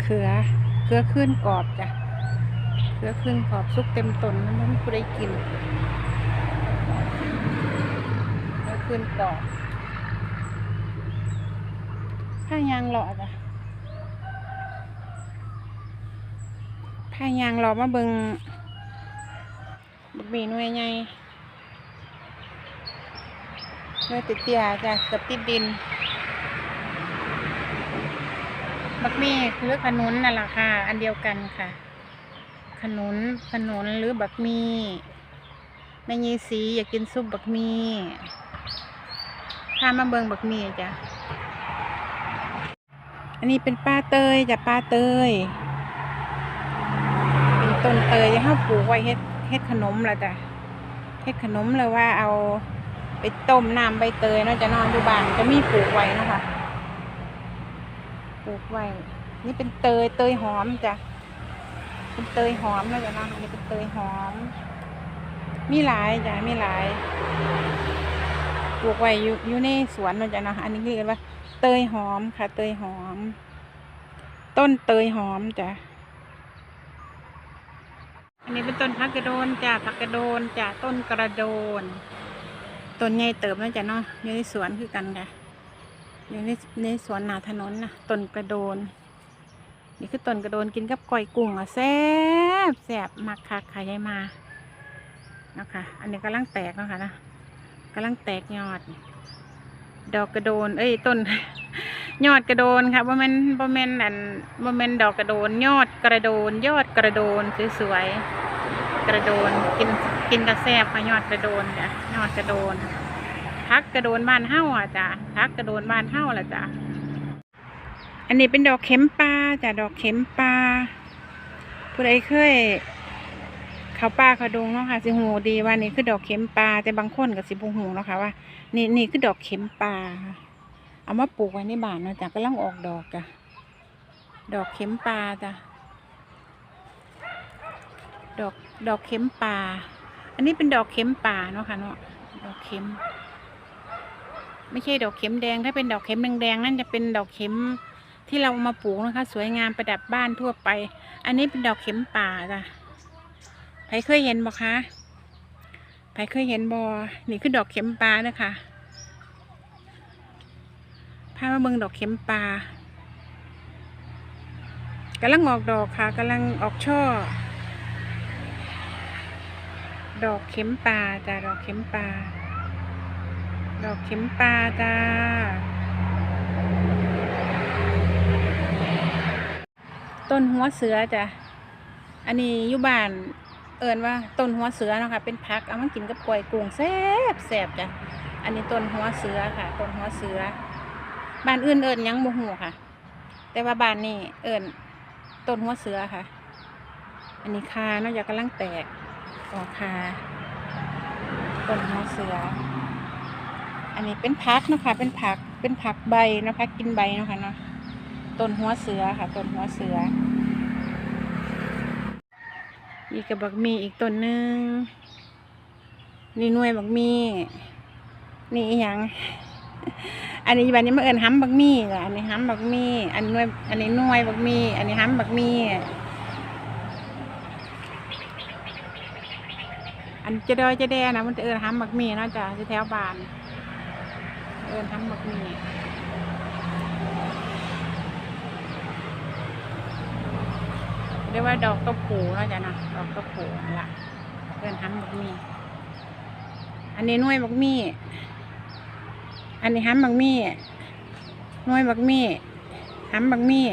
เขือ เขือขึ้นกรอบจ้ะ เขือขึ้นกรอบซุกเต็มตนมันไม่ผู้ได้กิน เขือขึ้นกรอบผ้ายางหล่อจ้ะผ้ายางหล่อมาเบิงบักหมีหน่วยใหญ่หน่วยเตี้ยจ้ะกับติดดิน บักมี่คือขนุนนั่นแหละค่ะ อันเดียวกันค่ะ ขนุนขนุนหรือบักมีแม่ยีสีอยากกินซุปบักมี่พามาเบิงบักมีจ้ะ อันนี้เป็นป้าเตยจ้ะป้าเตย เป็นต้นเตยที่เขาปลูกไว้เฮ็ดเฮ็ดขนมละจ้ะ เฮ็ดขนมเลยว่าเอาไปต้มน้ำใบเตยเนาะจะนอนอยู่บ้านจะมีปลูกไว้นะคะ ปลูกไว้ นี่เป็นเตยเตยหอมจ้ะ เป็นเตยหอมแล้วจ้ะเนาะอันนี้เป็นเตยหอม มีหลายจ้ะมีหลาย ปลูกไว้อยู่อยู่ในสวนแล้วจ้ะเนาะอันนี้เรียกว่า เตยหอมค่ะ เตยหอม ต้นเตยหอมจ้ะ อันนี้เป็นต้นพักกระโดนจ้ะพักกระโดนจ้ะต้นกระโดนต้นใหญ่เติบแล้วจ้ะเนาะอยู่ในสวนคือกันค่ะ อยู่ในในสวนหนาถนนนะต้นกระโดน นี่คือต้นกระโดนกินกับก้อยกุ้งอะแซ่บแซ่บมักคักค่ะยายมานะคะอันนี้กำลังแตกเนาะคะนะกำลังแตกยอด ดอกกระโดน เอ้ยต้น ยอดกระโดนค่ะบ่แมนบ่แม่นอันบ่แม่นดอกกระโดน ยอดกระโดน ยอดกระโดนสวยๆกระโดนกินกินกระแซบค่ะยอดกระโดนจ้ะยอดกระโดน พักกระโดนบ้านเฮ้าอะจ้ะพักกระโดนบ้านเฮ้าล่ะจ้ะอันนี้เป็นดอกเข็มปลาจ้ะดอกเข็มปลาผู้ใดเคยเขาป่าเขาดงเนาะค่ะสิหูดีว่านี่คือดอกเข็มปลาแต่บางคนก็สิบ่หูเนาะค่ะว่านี่นี่คือดอกเข็มปลาเอามาปลูกไว้ในบ้านเนาะจ้ะกำลังออกดอกจ้ะดอกเข็มปลาจ้ะดอกดอกเข็มปลาอันนี้เป็นดอกเข็มป่าเนาะค่ะเนาะดอกเข็ม ไม่ใช่ดอกเข็มแดง ถ้าเป็นดอกเข็มแดงๆนั่นจะเป็นดอกเข็มที่เราเอามาปลูกนะคะ สวยงามประดับบ้านทั่วไป อันนี้เป็นดอกเข็มป่าจ้ะใครเคยเห็นบ่คะใครเคยเห็นบอนี่คือดอกเข็มปลานยคะพามาเบิ่งดอกเข็มปลากำลังออกดอกค่ะกำลังออกช่อ ดอกเข็มปลาจ้ะดอกเข็มปลา ดอกเข็มปลาจ้า ต้นหัวเสือจ้ะ อันนี้อยู่บ้านเอิญว่าต้นหัวเสือเนาะค่ะ เป็นพักเอามากินกับกล้วยกุ้งแซ่บแซ่บจ้ะ อันนี้ต้นหัวเสือค่ะ ต้นหัวเสือ บ้านอื่นเอิญยังโมโหค่ะ แต่ว่าบ้านนี้เอิญต้นหัวเสือค่ะ อันนี้คาเนาะอยากกำลังแตกออกคาต้นหัวเสือ อันนี้เป็นผักนะคะ เป็นผัก เป็นผักใบนะคะกินใบนะคะเนาะ ต้นหัวเสือค่ะ ต้นหัวเสือมีกับบักมีอีกต้นหนึ่งนี่น่วยบักมี นี่อหยัง อันนี้บันนี้มาเอินห้ำบักมีจ้ะอันนี้ห้ำบักมี อันนี้หน่วย อันนี้น่วยบักมี อันนี้ห้ำบักมีอันจะดอยจะแดนะมันจะเอินห้ำบักมีเนาะจ้ะที่แถวบ้าน เอินห้ำบักมีเรียกว่าดอกตะปูเนาะจ้ะนะดอกตะปูนั่นละเอินห้ำบักมี่อันนี้น้วยบักมี่อันนี้ห้ำบักมี่น้วยบักมี่ห้ำบักมี่